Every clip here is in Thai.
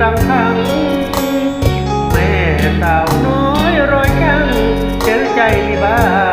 สักครั้ง แม่สาวน้อยร้อยครั้งเจ็บใจบ้า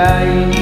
day